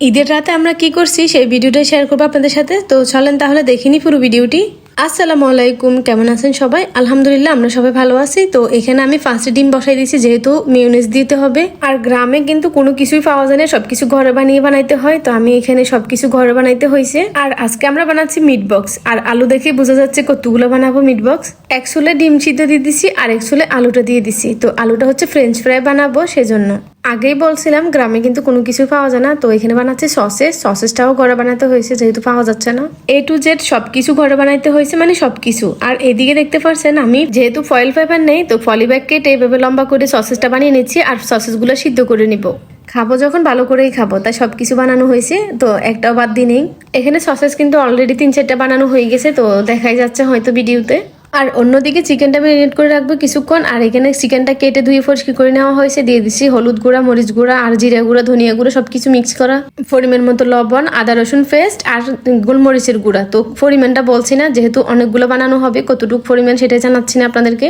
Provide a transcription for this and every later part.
ঈদের রাতে আমরা কি করছি সেই ভিডিওটা শেয়ার করব আপনাদের সাথে। তো চলেন তাহলে দেখিনি পুরো ভিডিওটি। আসসালামু আলাইকুম, কেমন আছেন সবাই? আলহামদুলিল্লাহ, আমরা সবাই ভালো আছি। তো এখানে আমি ফার্স্ট ডিম বসাই দিয়েছি, যেহেতু মিউনিস দিতে হবে। আর গ্রামে কিন্তু কোনো কিছুই পাওয়া যায় না, সবকিছু ঘরে বানিয়ে বানাইতে হয়। তো আমি এখানে সবকিছু ঘরে বানাইতে হয়েছে আর আজকে আমরা বানাচ্ছি মিট বক্স আর আলু দেখে বোঝা যাচ্ছে কতগুলো বানাবো মিট বক্স এক চুলে ডিম সিদ্ধ দিয়ে দিছি, আর এক চুলে আলুটা দিয়ে দিছি। তো আলুটা হচ্ছে ফ্রেঞ্চ ফ্রাই বানাবো সেজন্য। আগেই বলছিলাম, গ্রামে কিন্তু কোনো কিছু পাওয়া যায় না। তো এখানে বানাচ্ছে সসেস। সসেসটাও ঘরে বানাতে হয়েছে, যেহেতু পাওয়া যাচ্ছে না। এ টু জেড সবকিছু ঘরে বানাইতে হয়েছে মানে সবকিছু। আর এদিকে দেখতে পারছেন, আমি যেহেতু ফয়েল ফাইবার নেই, তো ফলি ব্যাগ কেটে এভাবে লম্বা করে সসেসটা বানিয়ে নিচ্ছি আর সসেসগুলো সিদ্ধ করে নিব। খাব যখন, ভালো করেই খাব। তাই সব কিছু বানানো হয়েছে, তো একটাও বাদ দিই নেই। এখানে সসেস কিন্তু অলরেডি তিন চারটা বানানো হয়ে গেছে, তো দেখাই যাচ্ছে হয়তো ভিডিওতে। আর অন্যদিকে চিকেনটা ম্যারিনেট করে রাখব কিছুক্ষণ, আর এখানে চিকেনটা কেটে ধুয়ে ফরিষ্কি করে নেওয়া হয়েছে। দিয়ে দিচ্ছি হলুদ গুঁড়া, মরিচ গুঁড়া, আর জিরা গুঁড়া, ধনিয়া গুঁড়া, সবকিছু মিক্স করা ফরিমের মতো লবণ, আদা, রসুন পেস্ট আর গোলমরিচের গুঁড়া। তো ফরিমেনটা বলছি না, যেহেতু অনেকগুলো বানানো হবে, কতটুকু ফরিমেন সেটাই জানাচ্ছি না আপনাদেরকে।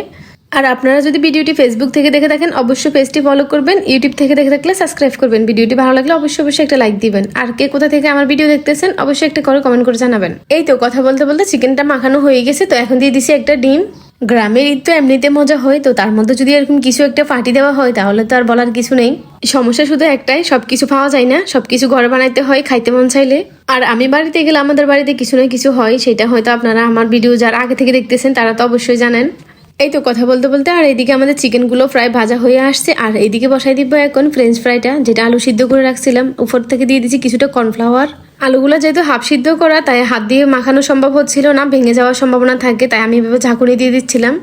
আর আপনারা যদি ভিডিওটি ফেসবুক থেকে দেখে থাকেন, অবশ্যই পেজটি ফলো করবেন। ইউটিউব থেকে দেখে থাকলে সাবস্ক্রাইব করবেন। ভিডিওটি ভালো লাগলে অবশ্যই অবশ্যই একটা লাইক দিবেন। আর কে কোথা থেকে আমার ভিডিও দেখতেছেন, অবশ্যই একটা করে কমেন্ট করে জানাবেন। এই তো কথা বলতে বলতে চিকেনটা মাখানো হয়ে গেছে, তো এখন দিয়ে দিছি একটা ডিম। গ্রামের ঈদ তো এমনিতে মজা হয়, তো তার মধ্যে যদি এরকম কিছু একটা পার্টি দেওয়া হয়, তাহলে তো আর বলার কিছু নেই। সমস্যা শুধু একটাই, সবকিছু পাওয়া যায় না, সবকিছু ঘরে বানাইতে হয়, খাইতে মন চাইলে। আর আমি বাড়িতে গেলে আমাদের বাড়িতে কিছু না কিছু হয়, সেটা হয়তো আপনারা আমার ভিডিও যারা আগে থেকে দেখতেছেন, তারা তো অবশ্যই জানেন। এই তো কথা বলতে বলতে আর এইদিকে আমাদের চিকেনগুলো ফ্রাই ভাজা হয়ে আসছে। আর এইদিকে বসাই দিব এখন ফ্রেঞ্চ ফ্রাইটা যেটা আলু সিদ্ধ করে রাখছিলাম। উপর থেকে দিয়ে দিচ্ছি কিছুটা কর্নফ্লাওয়ার আলুগুলো যেহেতু হাফ সিদ্ধ করা, তাই হাত দিয়ে মাখানো সম্ভব হচ্ছিল না, ভেঙে যাওয়ার সম্ভাবনা থাকে, তাই আমি এভাবে ঝাঁকুনি দিয়ে দিচ্ছিলাম।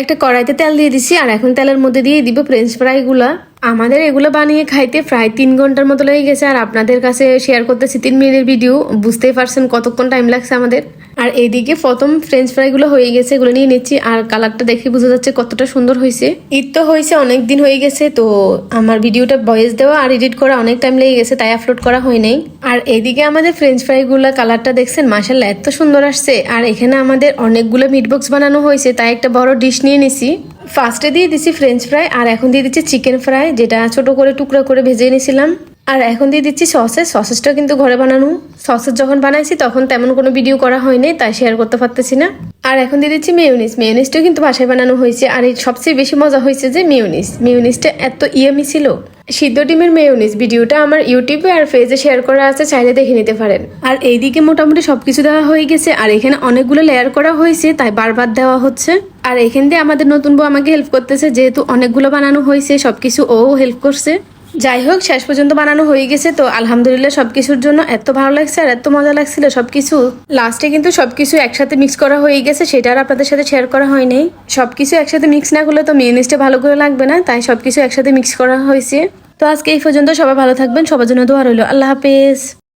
একটা কড়াইতে তেল দিয়ে দিচ্ছি, আর এখন তেলের মধ্যে দিয়ে দিব ফ্রেঞ্চ ফ্রাইগুলো আমাদের এগুলো বানিয়ে খাইতে প্রায় তিন ঘণ্টার মতো লেগে গেছে, আর আপনাদের কাছে শেয়ার করতেছি তিন মিনিটের ভিডিও বুঝতেই পারছেন কতক্ষণ টাইম লাগছে আমাদের। আর এইদিকে প্রথম ফ্রেঞ্চ ফ্রাইগুলো হয়ে গেছে, এগুলো নিয়ে নিচ্ছি। আর কালারটা দেখে বোঝা যাচ্ছে কতটা সুন্দর হয়েছে। ঈদ তো হয়েছে, অনেক দিন হয়ে গেছে, তো আমার ভিডিওটা ভয়েস দেওয়া আর এডিট করা অনেক টাইম লেগে গেছে, তাই আপলোড করা হয় নাই। আর এইদিকে আমাদের ফ্রেঞ্চ ফ্রাইগুলো কালারটা দেখছেন মাসাল্লাহ এত সুন্দর আসছে। আর এখানে আমাদের অনেকগুলো মিট বক্স বানানো হয়েছে, তাই একটা বড় ডিশ নিয়ে নিছি। ফার্স্টে দিয়ে দিচ্ছি ফ্রেঞ্চ ফ্রাই আর এখন দিয়ে দিচ্ছি চিকেন ফ্রাই যেটা ছোট করে টুকরো করে ভেজে নিয়েছিলাম আর এখন দিয়ে দিচ্ছি সসেস। সসেসটা কিন্তু ঘরে বানানো। সসেস যখন বানাইছি, তখন তেমন কোনো ভিডিও করা হয়নি, তাই শেয়ার করতে পারতেছি না। আর এখন দিয়ে দিচ্ছি মেয়নিস মেয়নিসটাও কিন্তু বাসায় বানানো হয়েছে। আর এই সবচেয়ে বেশি মজা হয়েছে যে মেয়নিস মেয়নিসটা এত ইয়ামি ছিল। সিদ্ধ ডিমের মেয়নিস ভিডিওটা আমার ইউটিউবে আর ফেজে শেয়ার করা আছে, চাইলে দেখে নিতে পারেন। আর এইদিকে মোটামুটি সবকিছু দেওয়া হয়ে গেছে। আর এখানে অনেকগুলো লেয়ার করা হয়েছে, তাই বারবার দেওয়া হচ্ছে। আর এখান দিয়ে আমাদের নতুন বউ আমাকে হেল্প করতেছে, যেহেতু অনেকগুলো বানানো হয়েছে, সবকিছু ও হেল্প করছে। যাই হোক, শেষ পর্যন্ত বানানো হয়ে গেছে তো আলহামদুলিল্লাহ সব কিছুর জন্য এত ভালো লাগছে আর এত মজা লাগছিল সব কিছু লাস্টে কিন্তু সব কিছু একসাথে মিক্স করা হয়ে গেছে, সেটা আর আপনাদের সাথে শেয়ার করা হয়নি সব কিছু একসাথে মিক্স না করলে তো মিউনিসটা ভালো করে লাগবে না, তাই সব কিছু একসাথে মিক্স করা হয়েছে। তো আজকে এই পর্যন্ত সবাই ভালো থাকবেন, সবার জন্য দোয়া রইল। আল্লাহ হাফেজ।